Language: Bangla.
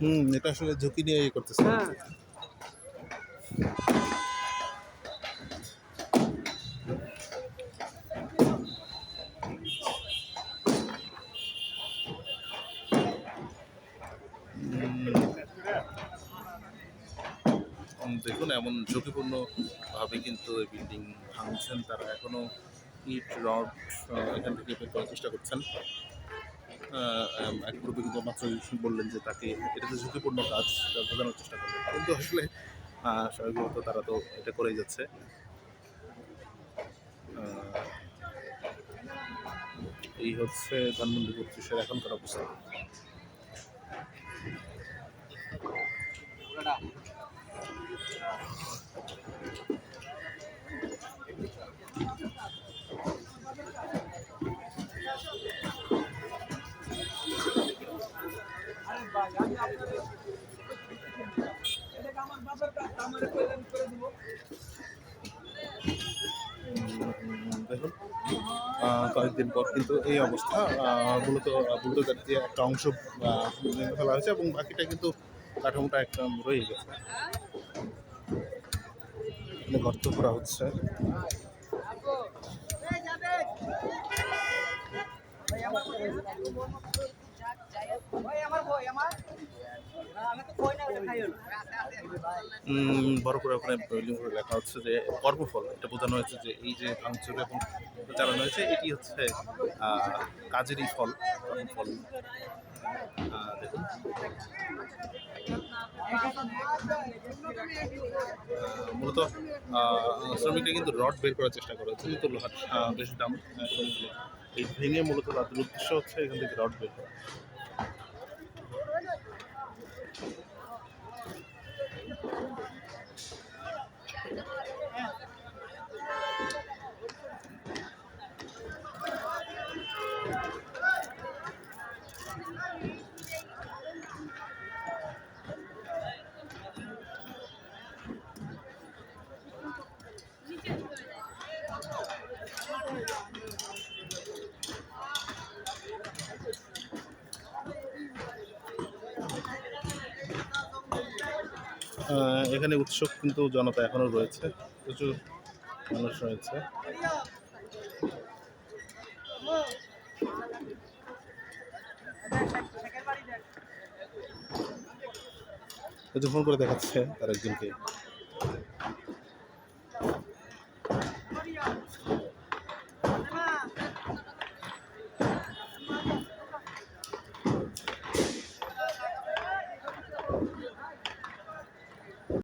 হুম এটা আসলে ঝুঁকি নিয়ে করতেছে। হ্যাঁ। দেখুন এমন ঝুঁকিপূর্ণভাবে কিন্তু এই বিল্ডিং ভাঙছেন তারা। এখনও ইট রড এখান থেকে বের করার চেষ্টা করছেন। এক গ্রুপে কিন্তু মাত্রই বললেন যে তাকে এটা তো ঝুঁকিপূর্ণ কাজ বোঝানোর চেষ্টা করলেন কিন্তু আসলে আহ, স্বাভাবিকত তারা তো এটা করেই যাচ্ছে। এই হচ্ছে ধানমন্ডি বত্রিশের এখনকার অবস্থা। কয়েকদিন পর কিন্তু এই অবস্থা মূলত বুলডোজার দিয়ে একটা অংশ ভেঙে ফেলা হয়েছে এবং বাকিটা কিন্তু কাঠামোটা একদম রয়ে গেছে। গর্ত করা হচ্ছে। আমার বড় করে ওখানে বিল্ডিং করে লেখা হচ্ছে যে কর্মফল এটা বোঝানো হয়েছে যে এই যে ভাঙচুর এবং চালানো হয়েছে, এটি হচ্ছে কাজেরই ফল কর্মফল মূলত শ্রমিকরা কিন্তু রড বের করার চেষ্টা করে কিন্তু লোহার বেশি দাম। এই ভেঙে মূলত তাদের উদ্দেশ্য হচ্ছে এখান থেকে রড বের করা। এখানে উৎসব কিন্তু জনতা এখনও রয়েছে প্রচুর মানুষ রয়েছে। ফোন করে দেখাচ্ছে তার একজনকে